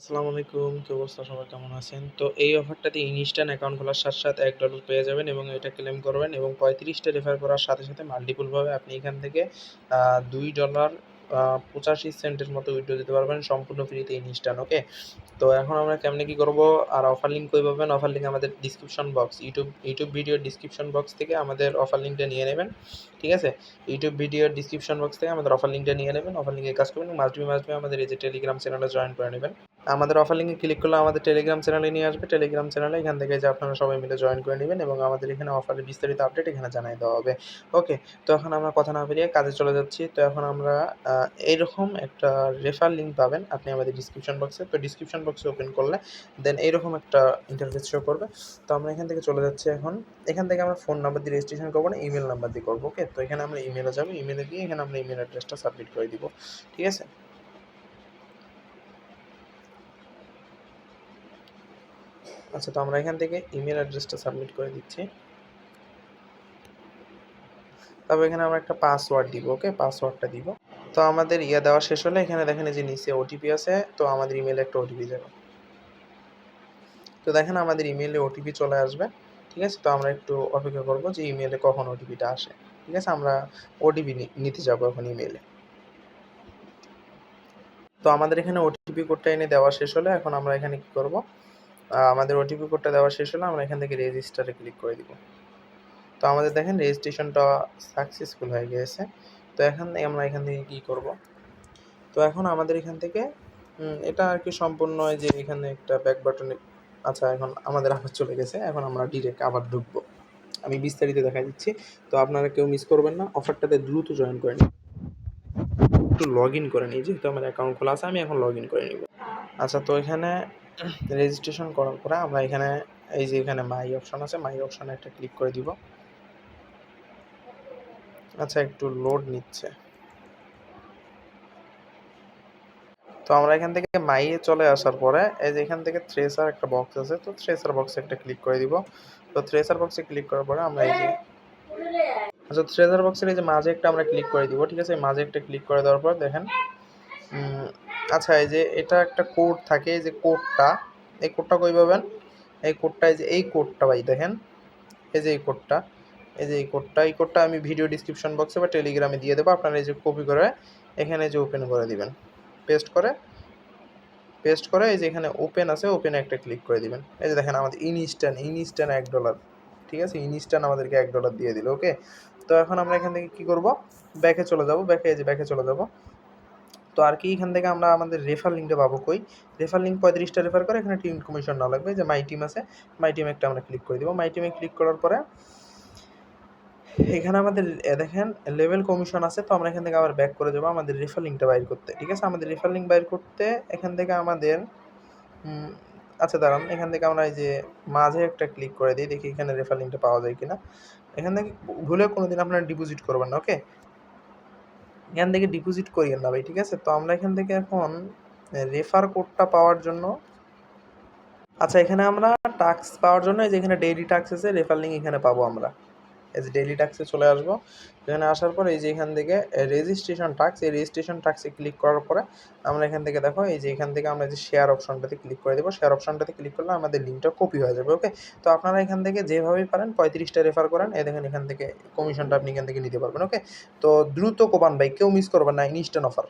আসসালামু আলাইকুম, কি অবস্থা? সবাই কেমন আছেন? তো এই অফারটাতে ইনস্ট্যান্ট অ্যাকাউন্ট খোলার সাথে সাথে এক ডলার পেয়ে যাবেন এবং এটা ক্লেম করবেন এবং পঁয়ত্রিশটা রেফার করার সাথে সাথে মাল্টিপুলভাবে আপনি এখান থেকে দুই ডলার পঁচাশি সেন্টের মতো উইড্রো দিতে পারবেন, সম্পূর্ণ ফ্রিতে ইনস্ট্যান্ট ওকে তো এখন আমরা কেমনে কি করব? আর অফার লিঙ্ক কই পাবেন? অফার লিঙ্ক আমাদের description box YouTube YouTube video description box থেকে আমাদের অফার লিঙ্কটা নিয়ে নেবেন, ঠিক আছে? ইউটিউব ভিডিওর ডিসক্রিপশন বক্স থেকে আমাদের অফার লিঙ্কটা নিয়ে নেবেন অফার লিঙ্কে কাজ করবেন মাস্ট বি আমাদের এই যে টেলিগ্রাম চ্যানেলে জয়েন করে নেবেন। আমাদের অফার লিঙ্কে ক্লিক করলে আমাদের টেলিগ্রাম চ্যানেলে নিয়ে আসবে। টেলিগ্রাম চ্যানেলে এখান থেকে যে আপনারা সবাই মিলে জয়েন করে নেবেন এবং আমাদের এখানে অফারের বিস্তারিত আপডেট এখানে জানিয়ে দেওয়া হবে। ওকে তো এখন আমরা কথা না বেরিয়ে কাজে চলে যাচ্ছি। তো এখন আমরা এইরকম একটা রেফার লিঙ্ক পাবেন আপনি আমাদের ডিসক্রিপশন বক্সে তো ডিসক্রিপশন বক্সে ওপেন করলে দেন এইরকম একটা ইন্টারফেস শো করবে। তো আমরা এখান থেকে চলে যাচ্ছি এখন। এখান থেকে আমরা ফোন নাম্বার দিয়ে রেজিস্ট্রেশন করব না ইমেল নাম্বার দিয়ে করব। ওকে তো এখানে আমরা ইমেলে যাব। ইমেলে গিয়ে এখানে আমরা ইমেল অ্যাড্রেসটা সাবমিট করে দিব। ঠিক আছে? আচ্ছা তো আমরা এখান থেকে ইমেল অ্যাড্রেসটা সাবমিট করে দিচ্ছি। তবে এখানে আমরা একটা পাসওয়ার্ড দিব ওকে পাসওয়ার্ডটা দিব। তো আমাদের ইয়ে দেওয়া শেষ হলে এখানে দেখেন যে নিচে ওটিপি আছে, তো আমাদের ইমেলে একটা ওটিপি যাবে তো দেখেন আমাদের ইমেলে ওটিপি চলে আসবে, ঠিক আছে? তো আমরা একটু অপেক্ষা করব যে ইমেলে কখন ওটিপিটা আসে, ঠিক আছে? আমরা ওটিপি নিতে যাব এখন ইমেলে তো আমাদের এখানে ওটিপি কোডটা এনে দেওয়া শেষ হলে এখন আমরা এখানে কি করব? আমাদের ওটিপি কোডটা দেওয়া শেষ হলে, আমরা এখান থেকে রেজিস্টারে ক্লিক করে দিব। তো আমাদের দেখেন রেজিস্ট্রেশনটা সাকসেসফুল হয়ে গিয়েছে। তো এখন আমরা এখান থেকে কি করব? তো এখন আমাদের এখান থেকে এটা আর কি সম্পূর্ণ যে এখানে একটা ব্যাক বাটনে আচ্ছা এখন আমাদের আবার চলে গেছে। এখন আমরা ডিরেক্ট আবার ঢুকবো। আমি বিস্তারিত দেখা দিচ্ছি। তো আপনারা কেউ মিস করবেন না, অফারটাতে দ্রুত জয়েন করে নিন। একটু লগ ইন করে নিই যেহেতু আমার অ্যাকাউন্ট খোলা আছে, আমি এখন লগ ইন করে নিব। আচ্ছা তো এখানে রেজিস্ট্রেশন করার পরে আমরা এখানে, এই যে এখানে মাই অপশন আছে মাই অপশনে একটা ক্লিক করে দিব। আচ্ছা একটু লোড নিচ্ছে। তো আমরা এখান থেকে মাইয়ে চলে আসার পরে, এই যে এখান থেকে থ্রেসার একটা বক্স আছে, তো থ্রেসার বক্সে একটা ক্লিক করে দিব। তো থ্রেসার বক্সে ক্লিক করার পরে আমরা এই যে আচ্ছা থ্রেসার বক্সের এই যে মাঝে একটা আমরা ক্লিক করে দিব, ঠিক আছে? মাঝে একটা ক্লিক করে দেওয়ার পর দেখেন আচ্ছা এই যে এটা একটা কোড থাকে, এই যে কোডটা, এই কোডটা কই পাবেন? এই কোডটা, এই যে এই কোডটা ভাই দেখেন, এই যে এই কোডটা, এই যে এই কোডটা এই কোডটা আমি ভিডিও ডিসক্রিপশন বক্সে বা টেলিগ্রামে দিয়ে দেবো, আপনারা এই যে কপি করে এখানে যে ওপেন করে দিবেন। পেস্ট করে পেস্ট করে, এই যে এখানে ওপেন আছে ওপেনে একটা ক্লিক করে দিবেন। এই যে দেখেন, আমাদের ইনস্ট্যান্ট ইনস্ট্যান্ট এক ডলার ঠিক আছে? ইনস্ট্যান্ট আমাদেরকে এক ডলার দিয়ে দিল ওকে তো এখন আমরা এখান থেকে কি করব? ব্যাকে চলে যাব, ব্যাকে, এই যে ব্যাকে চলে যাব। তো আর কি এখান থেকে আমরা আমাদের রেফার লিঙ্কটা পাবো কই? রেফার লিঙ্ক পঁয়ত্রিশটা রেফার করে, এখানে টিম কমিশন না লাগবে, যে মাই টিম আছে মাই টিম একটা আমরা ক্লিক করে দেবো। মাই টিমে ক্লিক করার পরে এখানে আমাদের দেখেন লেভেল কমিশন আছে, তো আমরা এখান থেকে আবার ব্যাক করে যাব আমাদের রেফার লিঙ্কটা বাইর করতে, ঠিক আছে? আমাদের রেফার লিঙ্ক বাইর করতে এখান থেকে আমাদের আচ্ছা দাঁড়ান, এখান থেকে আমরা এই যে মাঝে একটা ক্লিক করে দিই, দেখি এখানে রেফার লিঙ্কটা পাওয়া যায় কিনা। এখান থেকে ভুলে কোনো দিন আপনারা ডিপোজিট করবেন না ওকে এখান থেকে ডিপোজিট করিয়ে না ভাই, ঠিক আছে? তো আমরা এখান থেকে এখন রেফার কোডটা পাওয়ার জন্য আচ্ছা এখানে আমরা টাক্স পাওয়ার জন্য এই যে এখানে ডেইলি টাক্স আছে রেফার লিঙ্ক এখানে পাবো আমরা। যে ডেইলি টাস্কে চলে আসব। এখানে আসার পর এই যে এখান থেকে রেজিস্ট্রেশন টাস্ক এই রেজিস্ট্রেশন টাস্কে ক্লিক করার পরে আমরা এখান থেকে দেখো, এই যে এখান থেকে আমরা যে শেয়ার অপশনটাতে ক্লিক করে দেবো শেয়ার অপশনটাতে ক্লিক করলে আমাদের লিঙ্কটা কপি হয়ে যাবে ওকে তো আপনারা এখান থেকে যেভাবেই পারেন, পঁয়ত্রিশটা রেফার করেন, এই দেখেন এখান থেকে কমিশনটা আপনি এখান থেকে নিতে পারবেন ওকে তো দ্রুত কোপান ভাই কেউ মিস করবেন না ইনস্ট্যান্ট অফার